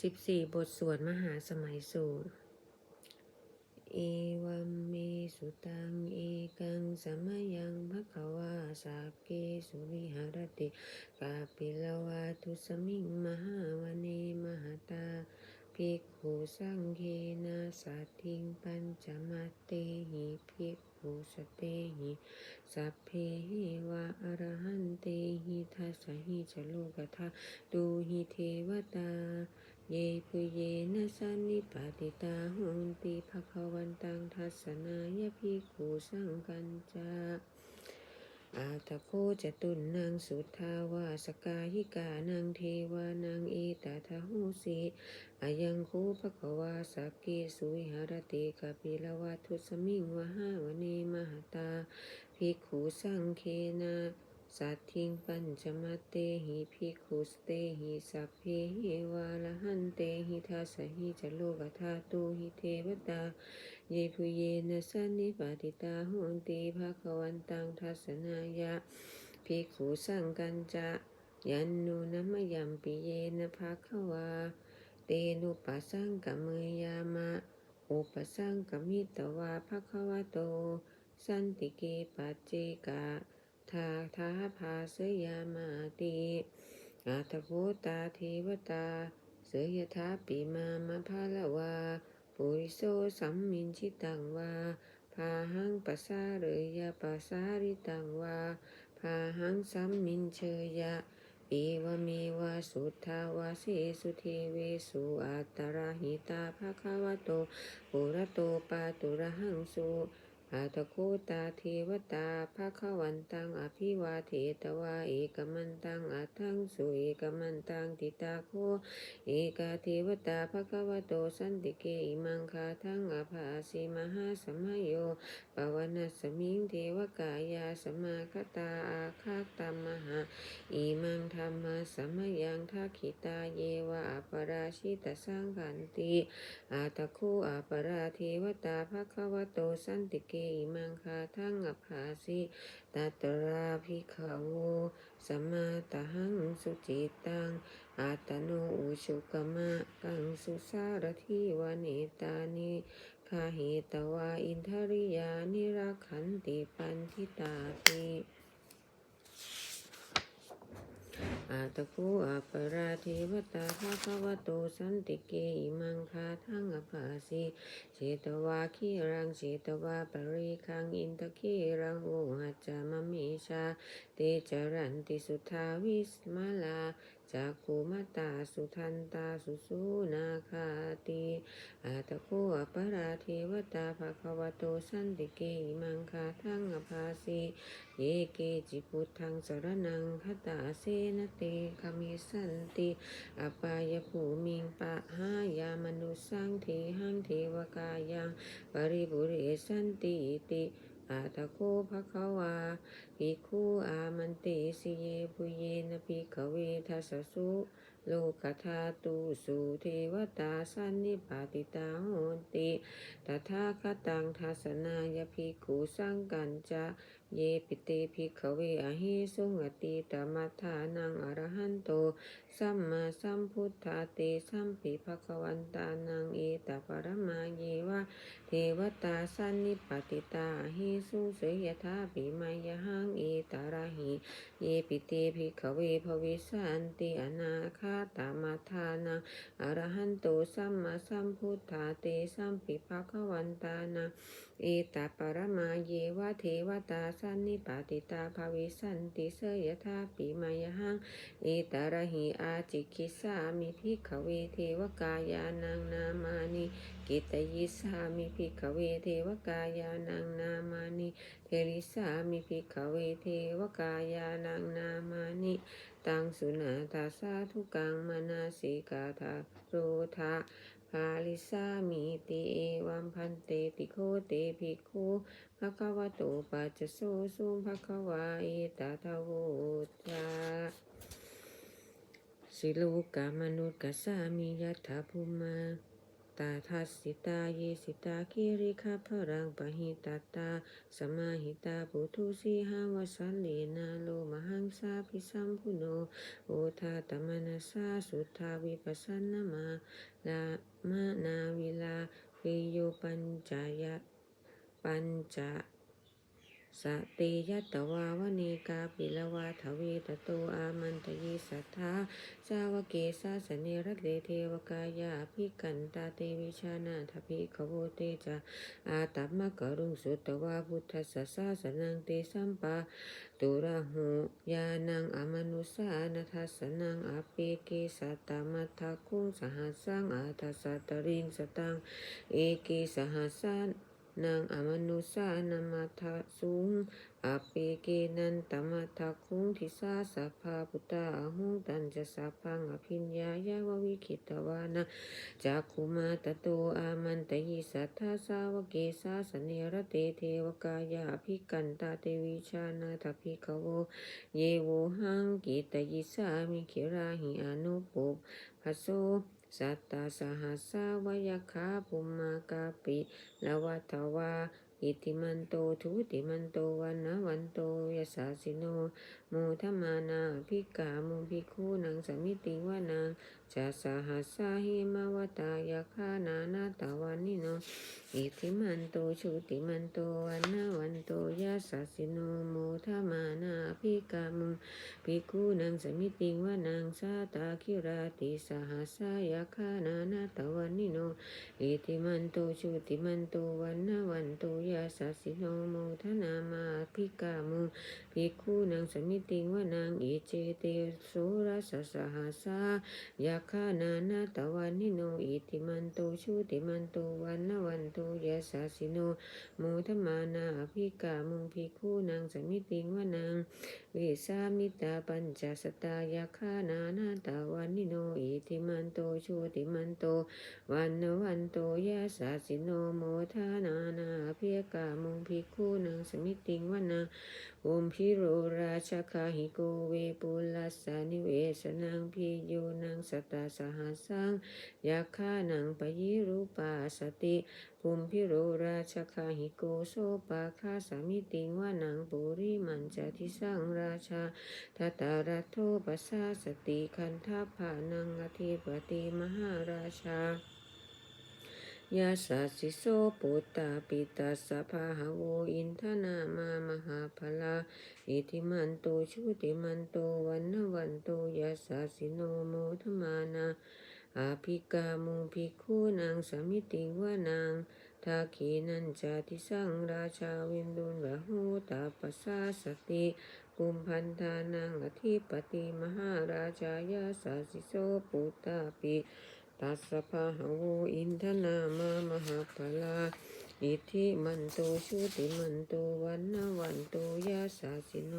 สิบสี่บทสวดมหาสมัยสูตร เอวัมเมสุตัง เอกังสมยังภะคะวาสาเกสุวิหารติ กาปิลวาทุสมิงมหาวเนมหตาภิกขุสังเคนะสัติงปัญจมัตเตหิภิกขุสเตหิสัพเพหิวะอรหันเตหิทัสสะหิจโลกธาตูหิเทวตา เยปุเยนะสันนิปาติตาโหนติภะคะวันตังทัสนายภิกขุสังกัญจาอาตะโคจตุนนางสุทาวาสกายิกานังเทวานางเอตาทะหูสีอายังคูภควาสักเกสุวิหารติกาปิลวัทุสมิงวหาวเนมหตาภิกขุสังเคนะ สัตถิงปัญจมัตเตหิภิกขุสเตหิสัพเพหิวาลหันเตหิทัสสะหิจโลกธาตุหิเทวตา เยปุเยนะสันนิปาติตาโหนติภะคะวันตังทัสสนายะภิกขุสังกัญจะยันนุนัมยัมปิเยนะภะคะวา เตนุปัสสังกะเมยามะ อุปสังกมิตวาภะคะวะโต สันติเกปัจเจกะ ทาทาภาเสยามาติอาทโพตาเทวตา เสยทาปิมามะภาละวา ปุริโสสัมมินชิตังวา พาหังปัสสาเรยะปัสสาริตังวา พาหังสัมมินเชยะเอวเมวะสุทธาวาเสสุทเวสุอัตตราหิตาภะคะวะโตปุระโตปาตุระหังสุ อาตะโคตาเทวตาภะคะวันตังอภิวาเทตวาเอกมันตังอัตถังสุเอกมันตังติตาโคเอกาเทวตาภะคะวะโตสันติเกอิมังคาทังอภาสีมหาสมโยปวนัสมิงเทวกายาสมาคตาอาคาตามหาอิมังธรรมะสมยังทักขิตาเยวะอปราชิตสังขันติอาตะคูอปราเทวตาภะคะวะโตสันติเกอิมังคาทังอภาสิตัตราภิกขโวสมมาตหังสุจิตังอาตโนอุชุกมะกังสุสารทิวเนตานิคาหิตวาอินทริยานิรักขันติปันทิตาติ อาตะคูอัปราธิวตาภาคะวะโตสันติเกอิมังคาทังอภาสีเจตวาคีรังเจตวาปริคังอินทคีรังโอหัจจามะเมชาเตจรันติสุทาวิสมาลา จากภูมตาสุทันตาสุสูนาคาติอาตะโคอปราเทวตาภควโตสันติเกอิมังคาทังอภาสิเยเกจิพุทธังสรนังคตาเสนเตคามิสันติอปายภูมิงปะหายามนุสังเทหังเทวกายังปริบุเรสันติติ อาตะโคภะคะวาภิกขุอามันติสิเยปุเยนภิกขเวทัสสสุโลกธาตุสุเทวตาสันนิปาติตาโหนติตถาคตังทัสนายภิกขุสังกัญจะเยปิเตภิกขเวอหิสุงติตมัฏฐานังอรหันโตสัมมาสัมพุทธาเตสัมปิภควันตานังเอตปรมาเยวะเทวตาสันนิปติตาหิสุเสยธาปิมายหังเอตาระหิเยปิเตภิกขเวภวิสันติอนาคาตามัฏฐานังอรหันโตสัมมาสัมพุทธาเตสัมปิภควันตานังเอตาปรมาเยวะเทวตาสันนิปติตาภวิสันติเสยธาปิมายหังเอตาระหิอาจิคิสามิภิขเวเทวกายานังนามานิกิตยิสามิภิขเวเทวกายานังนามานิเทริสามิภิขเวเทวกายานังนามานิตังสุนาตาสาธุกังมนาสิกาทาโรทาภาลิสามิติเอวัมพันเตติโคเตภิกขุภะคะวะโตปัจจโสสุภะคะวาอตตะโวจา สิลูกามนุษย์กสามิยัตถภูมาตาทัสสิตาเยสิตาคิริคาพรังปะหิตาตาสมาหิตาปุถุสีหาวสันเลนาโลมหังสาพิสัมพุโนโอทาตมนัสสาสุทาวิปัสสนามาลามานาวิลาวิโยปัญจายะปัญจ สติยัตวาวเนกาปิลวาทเวตโตอามันตยิสัทธาสาวเกสาสเนรัตเลเทวกายาภิกันตาเตวิชานาทภิขโวเตจาอาตัมมะกรุงสุตวาพุทธสสะสาสนังเตสัมปาตุระหูยานังอมนุสานัทัสนังอเปเกสัตตมัทคุงสหัสสังอาทัสสะตริงสตังเอเกสหัสสัน นางอมนุสานามาทะสุงอาเปเกนันตมัทธคุงทิสาสัพพาพุตตาหุงตันจะสัพพังอภิญญายาววิคิตวานะจากขุมาตโตอามันตยิสัทธาสาวเกสาสเนรเตเทวกายาภิกันตาเตวิชานาทภิกขโว เยโวหังกิตยิสามิคิราหิอนุปุปพโส สัตตาสหัสาวยคาภุมมากาปิลวัตวาอิติมันโตทุติมันโตวันนะวันโตยสาสิโน โมทมานาภิกามุภิกขุนังสมิติวานังจะสหัสาหิมาวตายาคานานาตาวันนิโนอิติมันโตชุติมันโตวันนะวันโตยสาสิโนโมทมานาภิกามุภิกขุนังสมิติวานังสาตาคิราติสหัสายาคานานาตวันนิโนอิติมันโตชุติมันโตวันนาวันโตยาสัสสิโนโมทนามาภิกามุภิกขุนังสมิติวานังอิจเตโสรัสสะหัสายาคานานาตวันนิโนอิติมันโตชุติมันโตวันนวันโตยาสัสิโนโมทมานาภิกามุงภิกขุนังสมิติวานังวิสามิตาปัญจสตายาคานานาตวันนิโนอิติมันโตชูติมันโตวันนวันโตยาสาสิโนโมทานานา กามุงพิกขุนังสมิติงวนนาอุมพิโรราชคาหิโกเวปุลัสสานิเวสนังพิโยนังสตาสหัสังยาคานังปยิรูปาสติภูมิพิโรราชคาหิโกโซปาคาสามิติงว่านังปุริมันจะทิสังราชาทัตารัตโทปัสสาสติคันทัพพานังอธิปติมหาราชา ยาสัสิโสปุตตาปิตาสะพาหาโวอินทนามามหาพลาอิติมันโตชุติมันโตวันนวันโตยาสัสิโนโมทมานาอาภิกามุภิกขุนางสมิติวานางทาขีนันจาติสังราชาวินดุนวะหูตาปัสสาสติกุมพันธานังอธิปติมหาราชายาสัสสิโสปุตตาปิ ตัสสะหะโวอินทนามามหาพลาอิทธิมันโตชุติมันโตวันนวันโตยาสาสิโน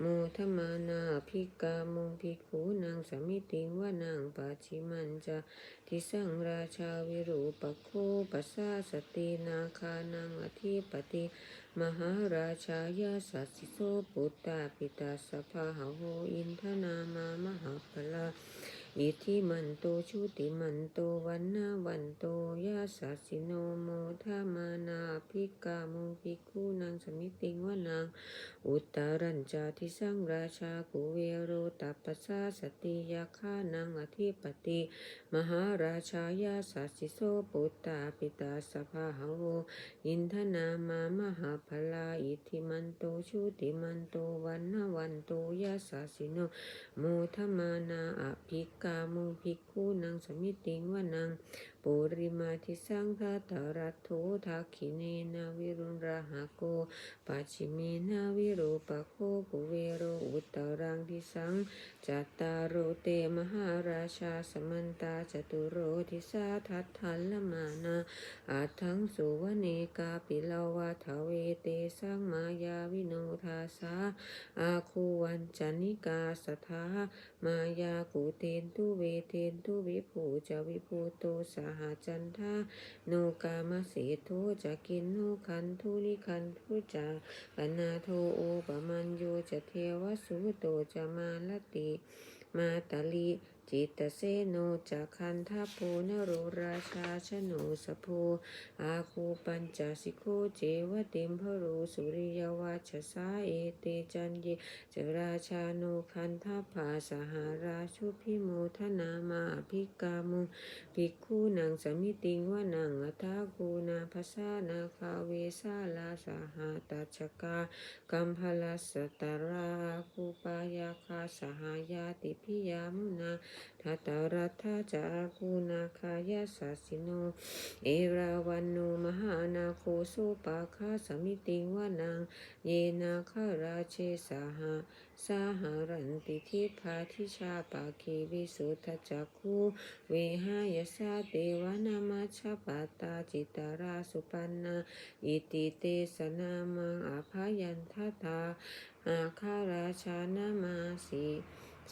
โมทมานาภิกามุภิกขุนางสมิติงวานางปัจิมันจะทิสังราชาวิรูปโคปัสสาสตินาคานังอธิปติมหาราชายาสัสสิโสปุตตาปิตาสภาหโหอินทนามามหาพลา อิทธิมันโตชุติมันโตวันนาวันโตยาสัสสิโนโมทามานาภิกามุภิกขุนางสมิติงวานางอุตตารัญจาทิสังราชากุเวโรตัปปสาสติยาคานังอธิปติ มหาราชายาสัสสิโสปุตตาปิตาสภาหโวอินทนามามหาพลาอิทธิมันโตชุติมันโตวันนาวันโตยาสัสสิโนโมทามานาอภิกามูภิกขุนางสมิติงวานังปุริมาทิสังฆาตารัตโถทักขิเนนาวิรุณราหะโกปัจฉิเมนาวิโรปโคกุเวโรอุตตรังทิสังจัตตารโรเตมหาราชาสมันตาจตุโรทิสาทัตทันละมานาอาทังสุวเนกาปิลาวาทเวเตสังมายาวิโนทาสาอาคูวันจันิกาสทามายากูเตนทุเวเทนทุวิภูจวิภูโตสาหาจันทาโนกามาสีทจะกินโนคันทุนิคันทุจาปนาโทโอปมันโยจะเทวสุโตจะมาลติ มาตาลี จิตเสโนจักขันทปูนโรราชาชโนสโพอาคูปัญจสิโคเจวติมพรูสุริยวาชสาเอเตจันเยจราชาโนคันทภาสหาราชุพิโมทนามาภิกามุภิกขุนางสมิติงวานังอัตากูนาภาษานาคาเวสาลาสหาตัชกากัมพลสสตราคูปายาคาสหายาติพิยามุนาทัตตรัตถาจาคูนาคายาสสิโน เอราวันโนมหานาโคสุปาคาสมิติวานัง เยนาคาราเชสาหาสาหารันติทิพาทิชาปาคีวิสุทธจักคูเวหายสาเตวานามาชาปาตาจิตาราสุปันนาอิติเตสนามังอาภายันทธาอาคาราชานามาสี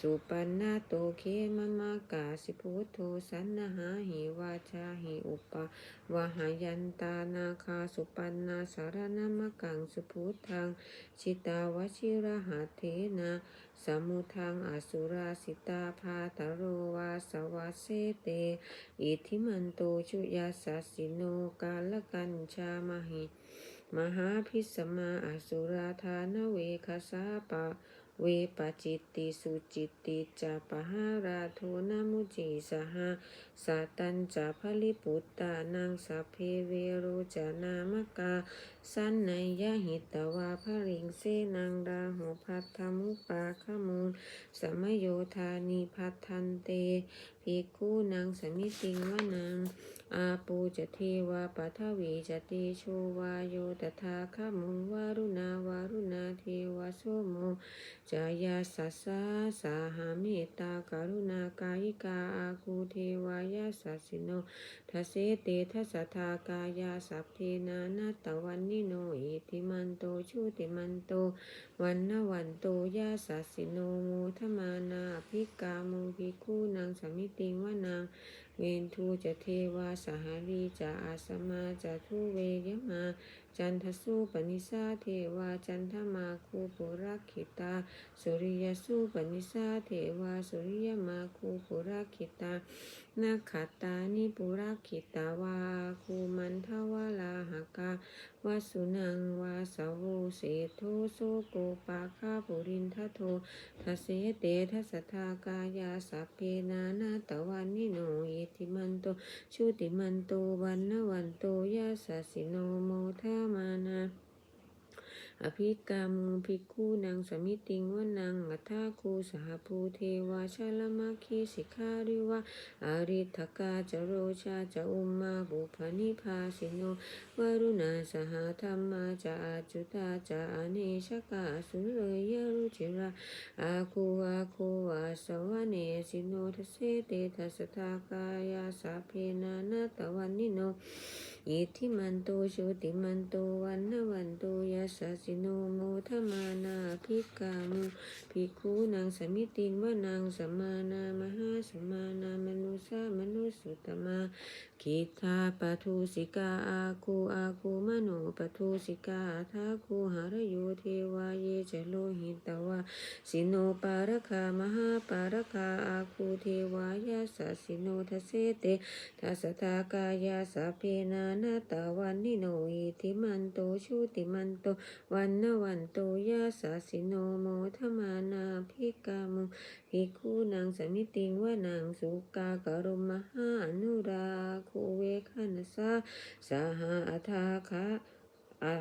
สุปันนาโตเคมมากาสิพุทโธสันนหาหิวาชาหิอุปาวหายันตานาคาสุปันนาสารนามกังสุพุทธังชิตาวชิระหัตเทนะสมุทังอสุราสิตาพาตโรวาสวาเสเต อิทิมันโตชุยาสสสิโนกาลกัญชามหิ มหาพิสมาอสุราธานเวคสาปะ วปจิตติสุจิตติจะปะหาราโทนามุจิสหาสาตัญจะพลิปุตตานังสัพเพเวโรจนามกา สันในยะหิตวาภริงเสนังดาโหพัทธมุปาขมูล สมโยธานิพัทธันเตภิกขุนางสมิติงวานางอาปูจะเทวาปัทวีจะเตโชวาโยตถาคามุงวารุณาวารุณาเทวาโสโมจายาสัสสะสาหามตตาการุณากายิกาอาคูเทวายาสัสสิโน ทัสเสเตทัสทากายาสัพเทนานาตวันนิโนอิติมันโตชุติมันโตวันนวันโตยาสัสสิโนโมทมานาภิกาโมภิกขุนางสมิติงวานางเวนทูจะเทวาสหรีจะอาสมาจะทุเวยมาจันทสุปนิสาเทวาจันทมาคูปุรักขิตา สุริยสุปนิสาเทวาสุริยมาคูปุรักขิตา นาขัตานิปุรักขิตาวาคูมันทวาลาหกาวาสุนังวาสาวุเศโทโสโกปาคาปุรินทโททเสเตทัสทากายาสัพเพนานาตวันนิโนอิติมันโตชุติมันโตวันนวันโตยาสสิโนโมทาม อภิกามุภิกขุนางสมิติงวานังอัฏฐาคูสหภูเทวาชาลมาคีสิกขาริวะอาริทกาจโรชาจะอุมมาบุพนิพาสิโนวรุณาสหธรรมาจาจุตาจะอเนชกาสุเรยรุจิราอาคูอาคูวาสวะเนสิโนทเสเตทัสทากายาสัพเพนานาตวันนิโน อิทิมันโตโชติมันโตวันนวันโตยาสสสิโนโมทมานาภิกามุภิกขุนางสมิติงวานางสมานามหาสมมานามนุสามนุสุตมา คิทาปทุสิกาอาคูอาคูมโนปทุสิกาทาคูหารโยเทวาเยจโลหิตวาสิโนปารคามหาปารคาอาคูเทวายาสสิโนทเสเตทัสทากายาสเพนานาตาวันนิโนอิติมันโตชุติมันโตวันนวันโตยาสสิโนโมทมานาภิกามุภิกขุนางสมิติงวานางสุกากรมมหาอนุราคูเวคันสาสหาอัทาคะอะ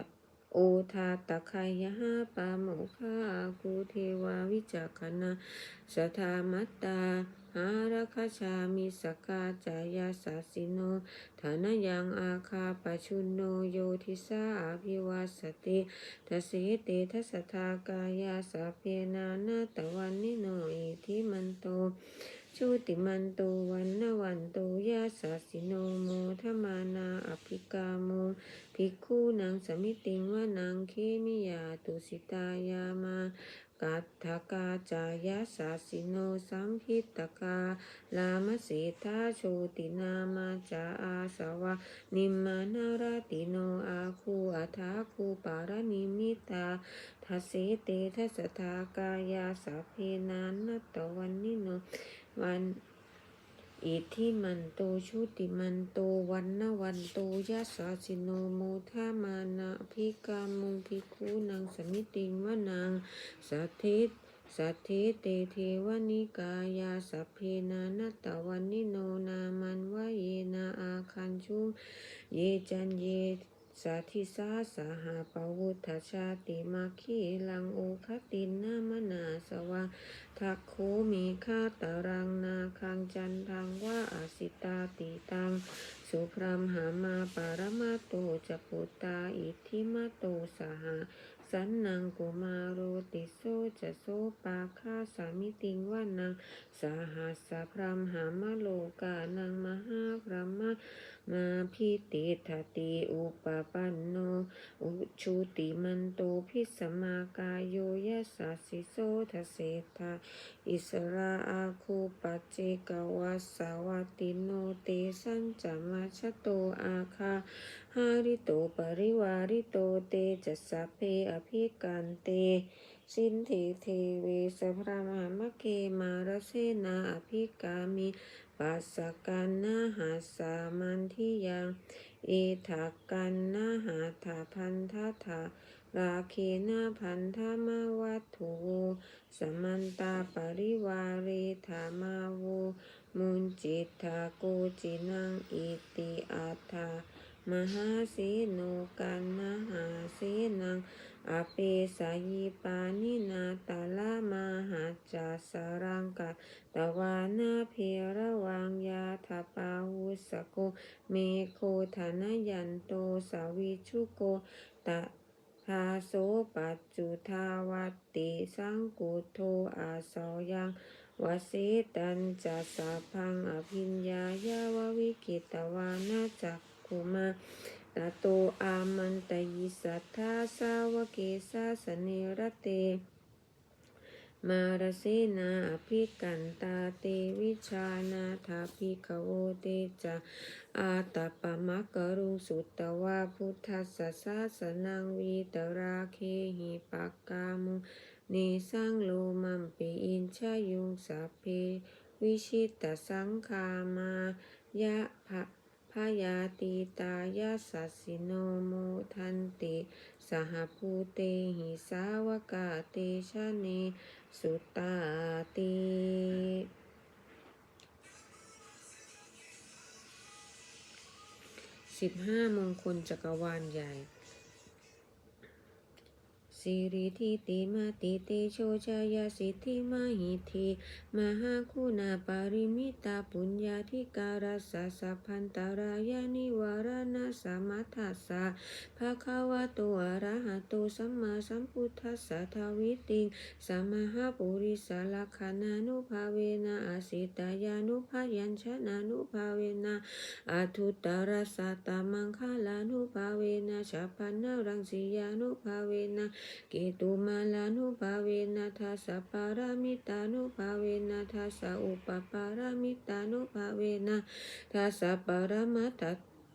โอทาตะไคยหาปาโมคาคูเทวาวิจักขณาสทามัตตาหาราคชามิสกาจายาสาสิโนฐานยังอาคาปชุนโนโยทิสาอภิวาสติทสเสเตทัสสทากายาสาเพนานาตวันนิโนอิทิมันโต ชุติมันโตวันนวันโตยาสาสิโนโมทมานาอภิกาโมภิกขุนางสมิติงวานางเคมิยาตุสิตายามากัตถกาจายาสาสิโนสัมพิตกาลามสีทาโชตินามาจาอาสวะ นิมมานาราติโนอาคูอัทาคูปารนิมิตาทัสเสเตทัสทากายาสาเพนานตวันนิโน วันอิทธิมันโตชุติมันโตวันนวันโตยัสสะสิโนโมทามานาภิกามุงภิกขุนังสมิติงวนังสัทธิสัทธิเตเทวนิกายาสัพเพนานัตตวันนิโนนามันวะเยนาอาคันชุเยจันเย สัทธิสาสหาปวุฒชาติมาคีลังโอคตินนามนาสวะทักโคมีคาตารังนาคังจันทังว่าอาสิตาติตัง สุพรามหามาปารมาโตจะปุตตาอิทิมาโตสหาสันนังกุมาโรติโซจะโซปาคาสามิติงวานังสหัสสพรามหามโลกานังมหาพรหมมาพิติทติอุปปันโน อุชุติมันโตพิสมากายโยยัสสะสิโสทเสทาอิสราอาคูปัจเจกวัสสาวติโนเตสัญจมาชโตอาคาหาริโตปริวาริโตเตจัสเพอภิกันเตสินเทเทเวสพรามามเกมารเสนาอภิกามิ ปัสกันนาหาสามันทิยังเอทักกันนาหาถาพันธะถาราเคนาพันธะมาวัตถุสมันตาปริวาเรธามาโวมุนจิตทาโกจินังอิติอาทามหาสีโนกันนาหาสีนัง อเปสายปานินาตาลามาหาจาสารังกะตวานาเพระวังยาทปาหุสโกเมโคธนยันโตสาวิชุโกตะทาโสปัจจุทาวัติสังกุโทอาสยังวสิตันจะสาพังอภิญญายาววิกิตวานาจักคุมา ตโตอามันตยิสัทธาสาวเกสาสเนรเต มารเสนาภิกันตาเตวิชานาถาภิกโวเตจะอาตปะมะกะรุงสุตตวาพุทธัสสะสาสนังวีตราเคหิปักกามุเนสังโลมัมปิอินชายุงสัพเพวิชิตสังคามายะภะ พยาติตายาสัสสิโนโมทันติ สหภูเตหิสาวกาเตชะเนสุตตาติสิบห้ามงคลจักรวาลใหญ่ สิริทิติมาติเตโชชายาสิทธิมาหิทีมหาคุณาปาริมิตาปุญญาธิการาสสะพันตารายานิวารณาสมัทธัสสะภะคะวะโตอะระหะโตสัมมาสัมพุทธัสสะทวิติงสมหาปุริสลคานานุภาเวนะอาสิตายานุภายัญชนะนุภาเวนะอาทุตตรสัตตมังคลานุภาเวนะฉัพพนารังสียานุภาเวนะเกตุมาลานุภาเวนะทัสสะปารามิตานุภาเวนะทัสสะอุปปารามิตานุภาเวนะทัสสะปารมัตถ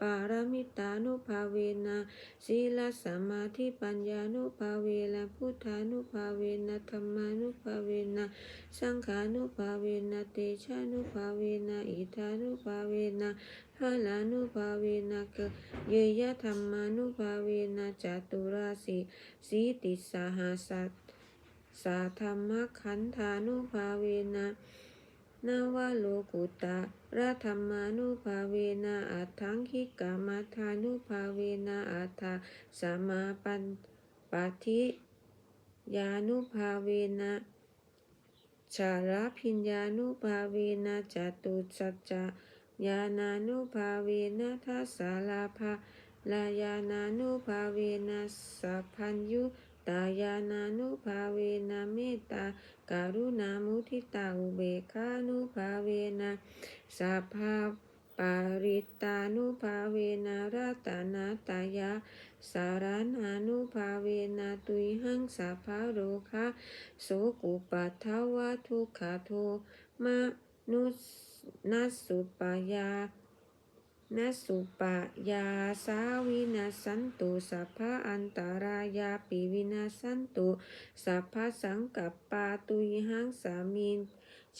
ปารามิตานุภาเวนะศีลสมาธิปัญญานุภาเวนะพุทธานุภาเวนะธรรมานุภาเวนะสังขานุภาเวนะเตชะนุภาเวนะอิทานุภาเวนะ พาลานุภาเวนะเกเยยะธรรมานุภาเวนะจตุราสีสีติสหาสัตสาธรรมขันธานุภาเวนะนาวาโลกุตะระธรรมานุภาเวนะอัตถังคิกามาธานุภาเวนะอัตถาสมาปันปัทิยานุภาเวนะชาลพิญญานุภาเวนะจตุสัจจะ ญาณานุภาเวนะทัสสาลาภาลายานานุภาเวนะสัพพัญยุตายานานุภาเวนะเมตตาการุณามุทิตาอุเบกขานุภาเวนะสัพพาปาริตานุภาเวนะรัตนาตายาสารานานุภาเวนะตุยหังสัพพะโรคะโสกุปัทวะทุกขโทมะนุส นัสสุปายานัสุปยาสาวินาสันตุสัพพะอันตรายาปิวินาสันตุสัพพะสังกัปปาตุยหังสามิน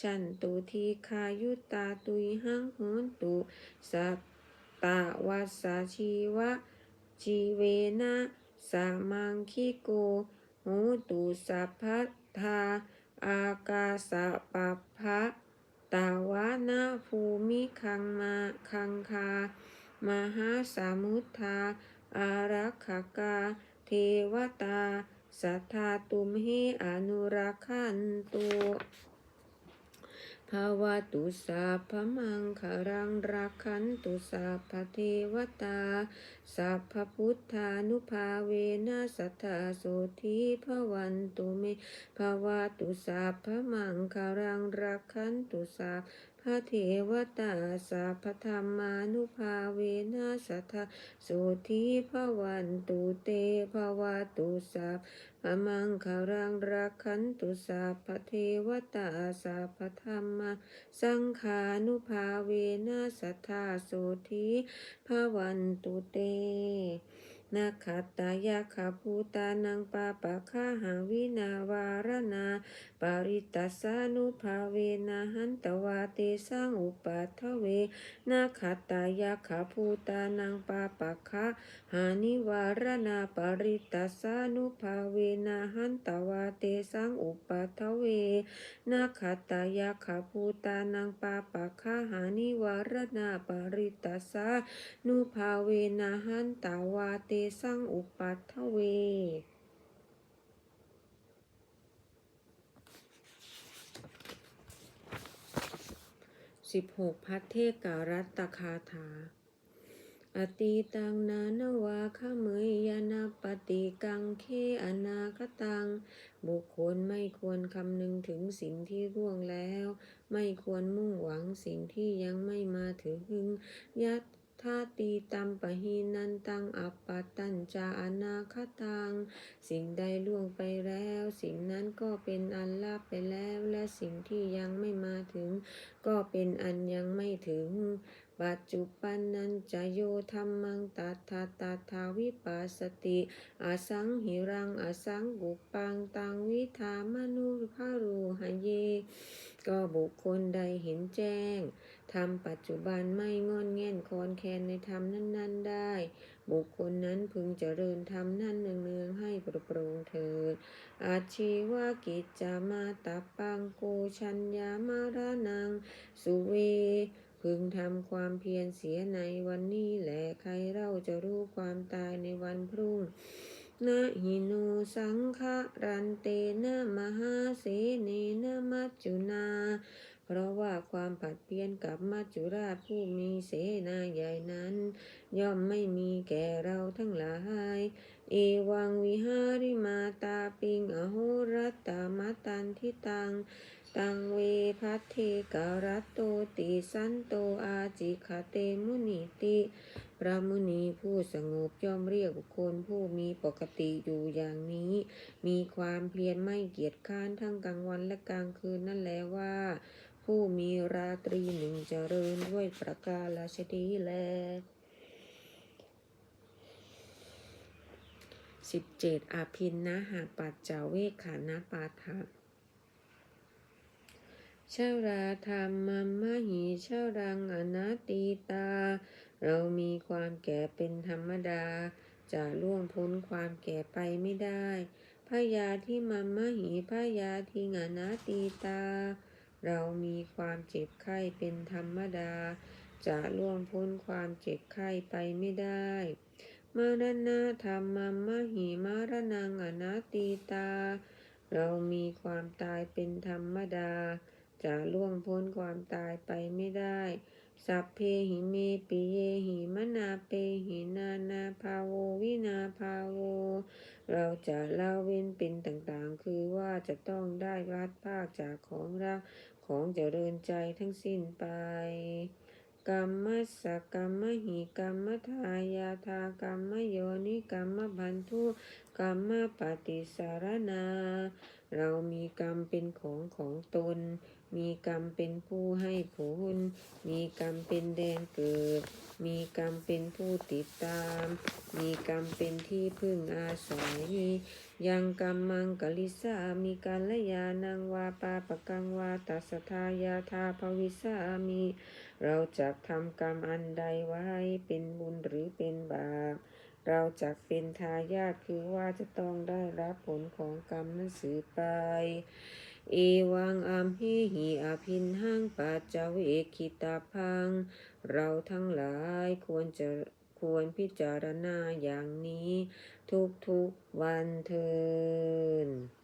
ฉันตุทีคายุตาตุยหังโหนตุสัตตาวัสาชีวะชีเวนะสามังคิโกโหตุสัพพะทาอากาสะปัปพะ ตาวานาภูมิคังมาคังคามหาสามุทธาอารักขกา เทวตา สัทธาตุมหิอนุรักขันตุ ภาวะตุสาพมังคารังรักขันตุสาพเทวตาสัพพพุทธานุภาเวนะสัทธาโสธีภวันตุเมภาวะตุสาพมังคารังรักขันตุสาพระเทวตาสาพธรรมานุภาเวนะสัทธาโสธีภวันตุเตภาวะตุสาพ มังคารังรักขันตุสาพเทวตาสาพธรรมาสังขานุภาเวนะสัทธาโสธีภวันตุเต นาคัตายาคาภูตานังปาปะคาหาวินาวารณาปาริตัสานุภาเวนะหันตวาเตสังอุปัทเว นาคัตายาคาภูตานังปาปะคาหานิวารณาปาริตัสานุภาเวนะหันตวาเตสังอุปัทเว นาคัตายาคาภูตานังปาปะคาหานิวารณาปาริตัสานุภาเวนะหันตวาเตสังอุปัฏฐเว สิบหกพัทเทการัตตคาถา อตีตังนานวาขเมยยานาปฏิกังเคอนาคตัง บุคคลไม่ควรคำนึงถึงสิ่งที่ร่วงแล้ว ไม่ควรมุ่งหวังสิ่งที่ยังไม่มาถึงยัต ทาตีตัมปะหีนันตังอัปปตัญจาอนาคตัง สิ่งใดล่วงไปแล้ว สิ่งนั้นก็เป็นอันลาบไปแล้ว และสิ่งที่ยังไม่มาถึง ก็เป็นอันยังไม่ถึง ปัจจุปันนันจะโยธรรมังตัทธาตัทาวิปัสสติอสังหิรังอสังกุปังตังวิธามนุภารูหเย ก็บุคคลใดเห็นแจ้งธรรมปัจจุบันไม่งอนแง่นคอนแคนในธรรมนั้น ๆ ได้ บุคคลนั้นพึงเจริญธรรมนั้นเนืองๆให้ปรโปรงเถิด อาชีวกิจจามาตาปังโกชัญญามารานัง สุเว พึงทำความเพียรเสียในวันนี้แหละใครเราจะรู้ความตายในวันพรุ่งนะหิโนสังฆรันเตนะมหาเสเนนะมัจจุนา เพราะว่าความผัดเพี้ยนกับมัจจุราชผู้มีเสนาใหญ่นั้น ย่อมไม่มีแก่เราทั้งหลาย เอวังวิหาริมาตาปิงอโหรัตตามตันทิตัง ตังเวพัทเทกรัตโตติสันโตอาจิคเตมุนิติพระมุนีผู้สงบย่อมเรียกบุคคลผู้มีปกติอยู่อย่างนี้ มีความเพียรไม่เกียจค้านทั้งกลางวันและกลางคืนนั่นแหละว่า ผู้มีราตรีหนึ่งเจริญด้วยประกาศชนีแลสิบเจ็ดอภินนะหาปัจจาเวขานะปาทะ ชาราธรรมมหิชารังอนัตติตา เรามีความแก่เป็นธรรมดา จะล่วงพ้นความแก่ไปไม่ได้พยาที่มัมมหิพยาทิงอนัตติตา เรามีความเจ็บไข้เป็นธรรมดา จะล่วงพ้นความเจ็บไข้ไปไม่ได้มรณะธรรมมัมมหิมารณังอนัตติตา เรามีความตายเป็นธรรมดา จะล่วงพ้นความตายไปไม่ได้ สัพเพหิเมปิเยหิมนาเปหินานาภาโววินาภาโว เราจะละเว้นเป็นต่างๆ คือว่าจะต้องได้รัดภาคจากของรักของเจริญใจทั้งสิ้นไปกรรมสกรรมหิกรรมทายาทากรรมโยนิกรรมบันทุกรรมปฏิสารนา เรามีกรรมเป็นของของตน มีกรรมเป็นผู้ให้ผล มีกรรมเป็นแดนเกิด มีกรรมเป็นผู้ติดตาม มีกรรมเป็นที่พึ่งอาศัย ยังกรรมมังกลิสามีการละยานังวาปาปะกังวาตัสสทายาทาภวิสามี เราจะทำกรรมอันใดไว้เป็นบุญหรือเป็นบาป เราจะเป็นทายาทคือว่าจะต้องได้รับผลของกรรมนั้นสืบไป เอวังอัมหิหิอภินหังปัจจเวคิตาพัง เราทั้งหลายควรจะควรพิจารณาอย่างนี้ทุกๆวันเทิน